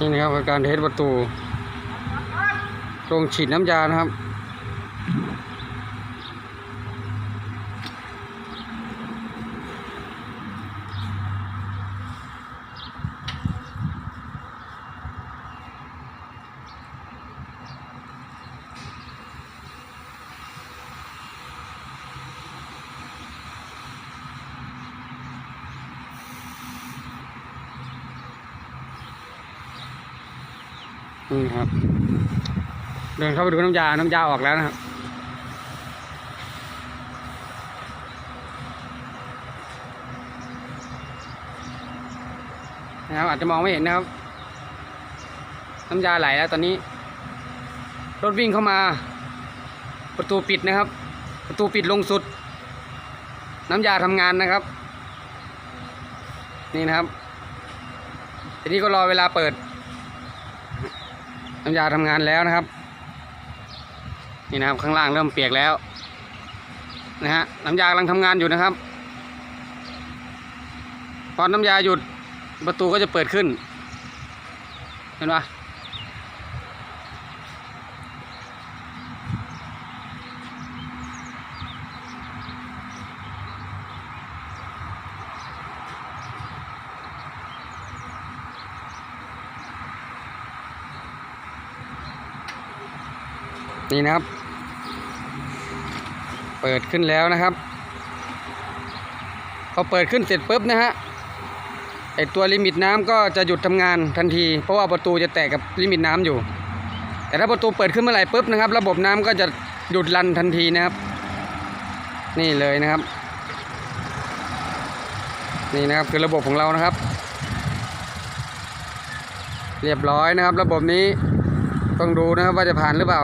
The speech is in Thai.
นี่นะครับการเทสประตูตรงฉีดน้ำยานะครับ นี่ครับ เดินเข้าไปดูน้ำยา น้ำยาออกแล้วนะครับ นะครับ อาจจะมองไม่เห็นนะครับ น้ำยาไหลแล้วตอนนี้ รถวิ่งเข้ามา ประตูปิดนะครับ ประตูปิดลงสุด น้ำยาทำงานนะครับ นี่นะครับทีนี้ก็รอเวลาเปิด น้ำยาทำงานแล้วนะครับ นี่นะครับข้างล่างเริ่มเปียกแล้วนะฮะน้ำยากำลังทำงานอยู่นะครับพอน้ำยาหยุดประตูก็จะเปิดขึ้น เห็นปะ นี่นะครับ เปิดขึ้นแล้วนะครับ พอเปิดขึ้นเสร็จปุ๊บนะฮะไอตัวลิมิตน้ำก็จะหยุดทำงานทันที เพราะว่าประตูจะแตะกับลิมิตน้ำอยู่ แต่ถ้าประตูเปิดขึ้นเมื่อไหร่ปุ๊บนะครับ ระบบน้ำก็จะหยุดรันทันทีนะครับ นี่เลยนะครับ นี่นะครับคือระบบของเรานะครับ เรียบร้อยนะครับ ระบบนี้ต้องดูนะครับว่าจะผ่านหรือเปล่า